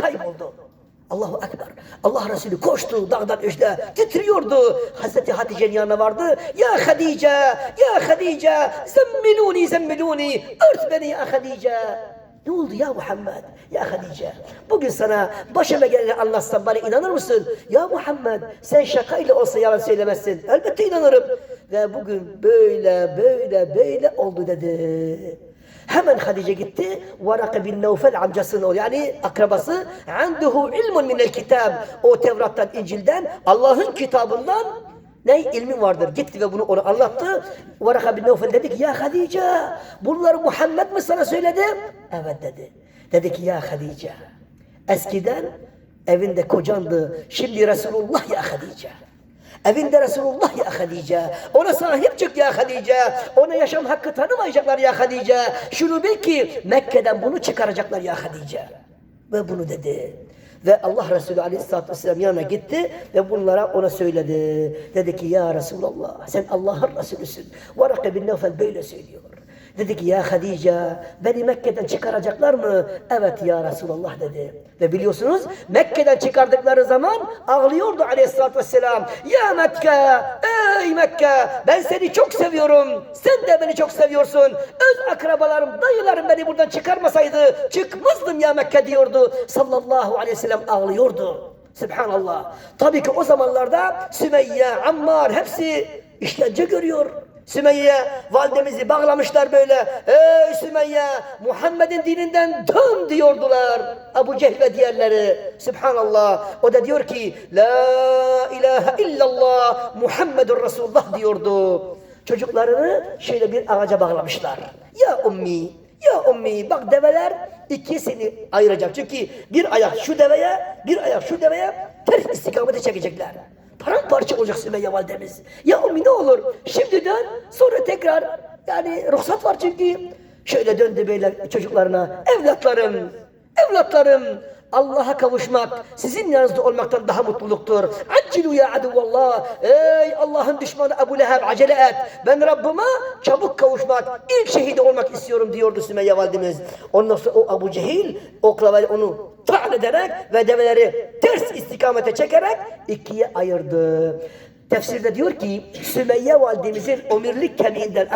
kayboldu. Allahu Ekber. Allah Resulü koştu dağdan işte titriyordu. Hazreti Hatice'nin yanına vardı. Ya Hadice, ya Hadice, zemmiluni zemmiluni, ört beni ya Hadice. Ne oldu ya Muhammed? Ya Hadice. Bugün sana başıma geleni anlatsam bana inanır mısın? Ya Muhammed sen şakayla olsa yalan söylemezsin. Elbette inanırım. Ve bugün böyle böyle böyle oldu dedi. Hemen Hadice gitti. Varaka bin Nevfel amcasının o yani akrabası. Anduhu ilmun minel kitab. O Tevrat'tan, İncil'den, Allah'ın kitabından ne ilmin vardır. Gitti ve bunu ona anlattı. Varaka bin Nevfel dedi ki ya Hadice bunları Muhammed mi sana söyledi? Evet dedi. Dedi ki ya Hadice eskiden evinde kocandı. Şimdi Resulullah ya Hadice. Evinde Resulullah ya Hadice. Ona sahip çık ya Hadice. Ona yaşam hakkı tanımayacaklar ya Hadice. Şunu bil ki Mekke'den bunu çıkaracaklar ya Hadice. Ve bunu dedi. Ve Allah Resulü Aleyhisselatü Vesselam yanına gitti ve bunlara ona söyledi. Dedi ki ya Resulallah sen Allah'ın Resulüsün. Varaka bin Nevfel böyle söylüyor. Dedi ki ya Hadice beni Mekke'den çıkaracaklar mı? Evet ya Resulallah dedi. Ve biliyorsunuz Mekke'den çıkardıkları zaman ağlıyordu aleyhissalatü vesselam. Ya Mekke, ey Mekke ben seni çok seviyorum. Sen de beni çok seviyorsun. Öz akrabalarım, dayılarım beni buradan çıkarmasaydı çıkmazdım ya Mekke diyordu. Sallallahu aleyhi ve sellem ağlıyordu. Subhanallah. Tabii ki o zamanlarda Sümeyye, Ammar hepsi işkence görüyor. Sümeyye validemizi bağlamışlar böyle. Ey Sümeyye Muhammed'in dininden dön diyordular. Abu Cehl ve diğerleri. Subhanallah. O da diyor ki La ilahe illallah Muhammedun Resulullah diyordu. Çocuklarını şöyle bir ağaca bağlamışlar. Ya ummi, ya ummi bak develer ikisini ayıracak. Çünkü bir ayak şu deveye, bir ayak şu deveye ters istikamete çekecekler. Paramparça olacak Sümeyye validemiz. Ya ummi ne olur şimdi dön sonra tekrar yani ruhsat var çünkü. Şöyle döndü böyle çocuklarına. Evlatlarım, evlatlarım Allah'a kavuşmak sizin yanınızda olmaktan daha mutluluktur. Accilu ya aduvallah. Ey Allah'ın düşmanı Ebu Leheb acele et. Ben Rabbime çabuk kavuşmak, ilk şehit olmak istiyorum diyordu Sümeyye validemiz. Ondan sonra o Abu Cehil oklavayla onu ederek ve develeri ters istikamete çekerek ikiye ayırdı. Tefsirde diyor ki Sümeyye validemizin omirlik kemiğinden